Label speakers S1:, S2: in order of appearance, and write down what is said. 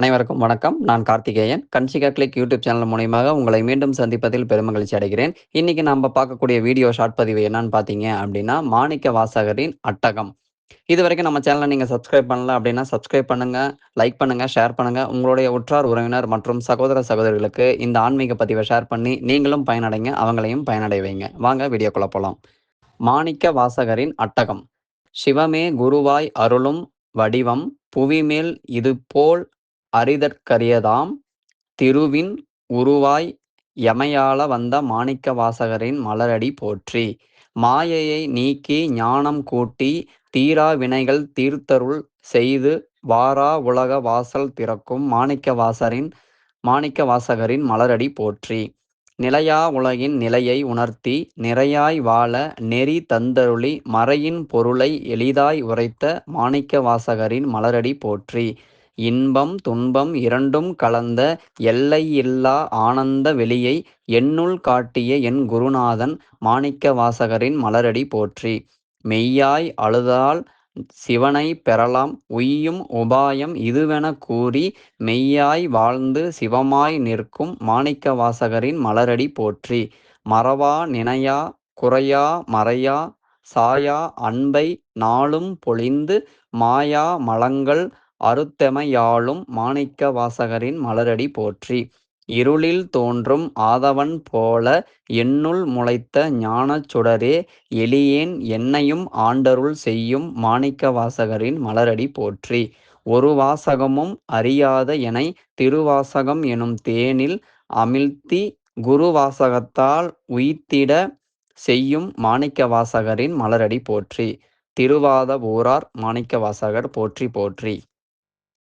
S1: அனைவருக்கும் வணக்கம். நான் Karthikeyan. Kansika click YouTube channel மூலியமாக உங்களை மீண்டும் சந்திப்பதில் பெருமகிழ்ச்சி அடைகிறேன். இன்னைக்கு நம்ம பார்க்கக்கூடிய வீடியோ ஷார்ட் பதிவு என்னன்னு பார்த்தீங்க அப்படின்னா மாணிக்க வாசகரின் அட்டகம். இது வரைக்கும் நம்ம சேனலை நீங்கள் சப்ஸ்கிரைப் பண்ணல அப்படின்னா சப்ஸ்கிரைப் பண்ணுங்க லைக் பண்ணுங்க ஷேர் பண்ணுங்க. உங்களுடைய உற்றார் உறவினர் மற்றும் சகோதர சகோதரிகளுக்கு இந்த ஆன்மீக பதிவை ஷேர் பண்ணி நீங்களும் பயனடைங்க அவங்களையும் பயனடை வைங்க. வாங்க வீடியோக்குள்ள போகலாம் மாணிக்க வாசகரின் அட்டகம். சிவமே குருவாய் அருளும் வடிவம் புவிமேல் இது போல் அறிதற்கரியதாம். திருவின் உருவாய் யமையாள வந்த மாணிக்க வாசகரின் மலரடி போற்றி. மாயையை நீக்கி ஞானம் கூட்டி தீரா வினைகள் தீர்த்தருள் செய்து வாரா உலக வாசல் திறக்கும் மாணிக்க வாசரின் மாணிக்க வாசகரின் மலரடி போற்றி. நிலையா உலகின் நிலையை உணர்த்தி நிறையாய் வாழ நெறி தந்தருளி மறையின் பொருளை எளிதாய் உரைத்த மாணிக்க வாசகரின் மலரடி போற்றி. இன்பம் துன்பம் இரண்டும் கலந்த எல்லையில்லா ஆனந்த வெளியை என்னுள் காட்டிய என் குருநாதன் மாணிக்க வாசகரின் மலரடி போற்றி. மெய்யாய் அழுதால் சிவனை பெறலாம் உய்யும் உபாயம் இதுவென கூறி மெய்யாய் வாழ்ந்து சிவமாய் நிற்கும் மாணிக்க வாசகரின் மலரடி போற்றி. மறவா நினையா குறையா மறையா சாயா அன்பை நாளும் பொழிந்து மாயா மலங்கள் அருத்தமையாளும் மாணிக்க வாசகரின் மலரடி போற்றி. இருளில் தோன்றும் ஆதவன் போல என்னுள் முளைத்த ஞானச் சுடரே எளியேன் என்னையும் ஆண்டருள் செய்யும் மாணிக்க வாசகரின் மலரடி போற்றி. ஒரு வாசகமும் அறியாத எனை திருவாசகம் எனும் தேனில் அமிழ்த்தி குரு வாசகத்தால் உய்த்திட செய்யும் மாணிக்க வாசகரின் மலரடி போற்றி. திருவாத ஊரார் மாணிக்க வாசகர் போற்றி போற்றி.